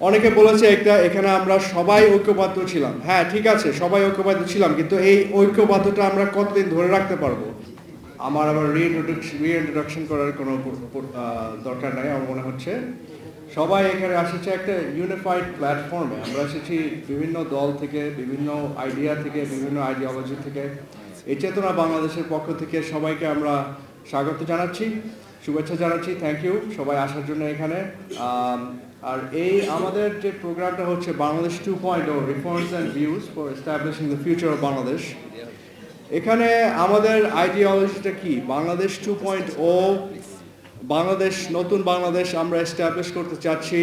অনেকে বলেছে একটা, এখানে আমরা সবাই ঐক্যবদ্ধ ছিলাম। হ্যাঁ ঠিক আছে, সবাই ঐক্যবদ্ধ ছিলাম, কিন্তু এই ঐক্যবদ্ধটা আমরা কতদিন ধরে রাখতে পারব? আমার আবার রিইন্ট্রোডাকশন করার কোনো দরকার নাই, আমার মনে হচ্ছে। সবাই এখানে এসেছে একটা ইউনিফাইড প্ল্যাটফর্মে আমরা এসেছি বিভিন্ন দল থেকে, বিভিন্ন আইডিয়া থেকে, বিভিন্ন আইডিওলজি থেকে। এই চেতনা বাংলাদেশের পক্ষ থেকে সবাইকে আমরা স্বাগত জানাচ্ছি, শুভেচ্ছা জানাচ্ছি থ্যাংক ইউ সবাই আসার জন্য এখানে। আর এই আমাদের যে প্রোগ্রামটা হচ্ছে Bangladesh two point O reforms and views for establishing the future of Bangladesh এখানে আমাদের আইডিওলজিটা কি? Bangladesh two point O Bangladesh, নতুন বাংলাদেশ আমরা এস্টাবলিশ করতে চাচ্ছি।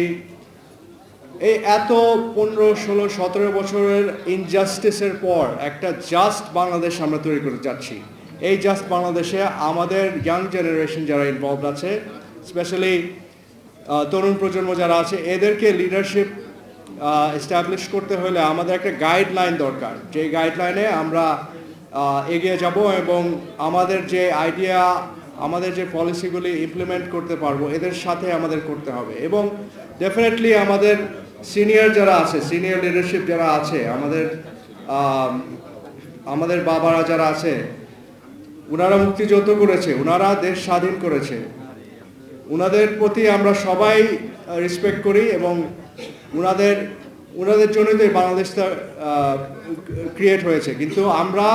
এই এত পনেরো, ষোলো, সতেরো বছরের ইনজাস্টিসের পর একটা জাস্ট বাংলাদেশ আমরা তৈরি করতে চাচ্ছি। এই জাস্ট বাংলাদেশে আমাদের ইয়াং জেনারেশন যারা ইনভলভ আছে স্পেশালি তরুণ প্রজন্ম যারা আছে, এদেরকে লিডারশিপ এস্টাবলিশ করতে হলে আমাদের একটা গাইডলাইন দরকার। যে গাইডলাইনে আমরা এগিয়ে যাব এবং আমাদের যে আইডিয়া আমাদের যে পলিসিগুলি ইমপ্লিমেন্ট করতে পারব, এদের সাথে আমাদের করতে হবে। এবং ডেফিনেটলি আমাদের সিনিয়র যারা আছে সিনিয়র লিডারশিপ যারা আছে, আমাদের আমাদের বাবারা যারা আছে ওনারা মুক্তিযুদ্ধ করেছে ওনারা দেশ স্বাধীন করেছে। ওনাদের প্রতি আমরা সবাই রেসপেক্ট করি এবং ওনাদের ওনাদের জন্যই তো বাংলাদেশটা ক্রিয়েট হয়েছে। কিন্তু আমরা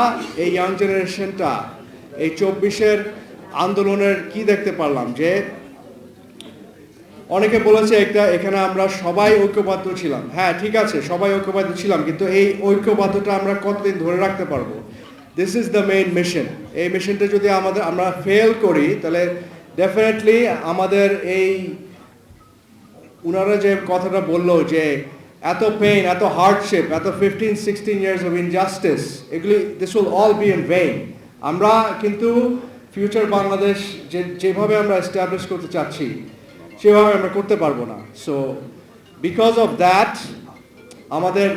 এই ইয়াং জেনারেশনটা এই চব্বিশের আন্দোলনের কি দেখতে পারলাম? যে অনেকে বলেছে একটা, এখানে আমরা সবাই ঐক্যবদ্ধ ছিলাম। হ্যাঁ ঠিক আছে, সবাই ঐক্যবদ্ধ ছিলাম, কিন্তু এই ঐক্যবদ্ধটা আমরা কতদিন ধরে রাখতে পারব? This is the main mission এই মিশনটা যদি আমাদের, আমরা ফেল করি, তাহলে ডেফিনেটলি আমাদের এই উনারা যে কথাটা বলল যে এত পেইন এত হার্ডশিপ এত fifteen sixteen years of injustice এগুলি this will all be in vain আমরা কিন্তু ফিউচার বাংলাদেশ যে, যেভাবে আমরা এস্টাবলিশ করতে চাচ্ছি, সেভাবে আমরা করতে পারব না। সো বিকজ অফ দ্যাট আমাদের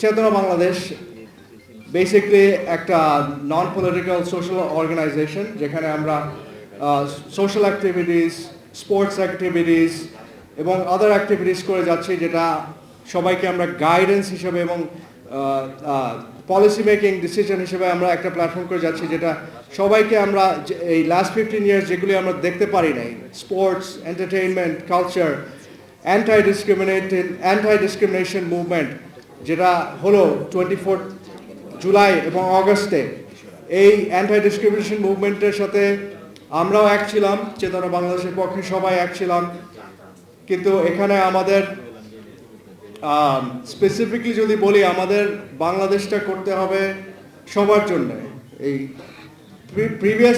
চেতনা বাংলাদেশ বেসিকলি একটা নন পলিটিক্যাল সোশ্যাল অর্গানাইজেশন যেখানে আমরা সোশ্যাল অ্যাক্টিভিটিস স্পোর্টস অ্যাক্টিভিটিস এবং আদার অ্যাক্টিভিটিস করে যাচ্ছি যেটা সবাইকে আমরা গাইডেন্স হিসেবে এবং পলিসি মেকিং ডিসিশন হিসেবে আমরা একটা প্ল্যাটফর্ম করে যাচ্ছি যেটা সবাইকে আমরা এই লাস্ট ফিফটিন ইয়ার্স যেগুলি আমরা দেখতে পারি নাই sports entertainment culture anti discriminated anti discrimination movement যেটা হলো টোয়েন্টি ফোর জুলাই এবং অগস্টে এই অ্যান্টাই ডিসক্রিমিনেশন মুভমেন্টের সাথে আমরাও এক ছিলাম, চেতনা বাংলাদেশের পক্ষে সবাই এক ছিলাম। কিন্তু এখানে আমাদের স্পেসিফিকলি যদি বলি, আমাদের বাংলাদেশটা করতে হবে সবার জন্য। এই প্রিভিয়াস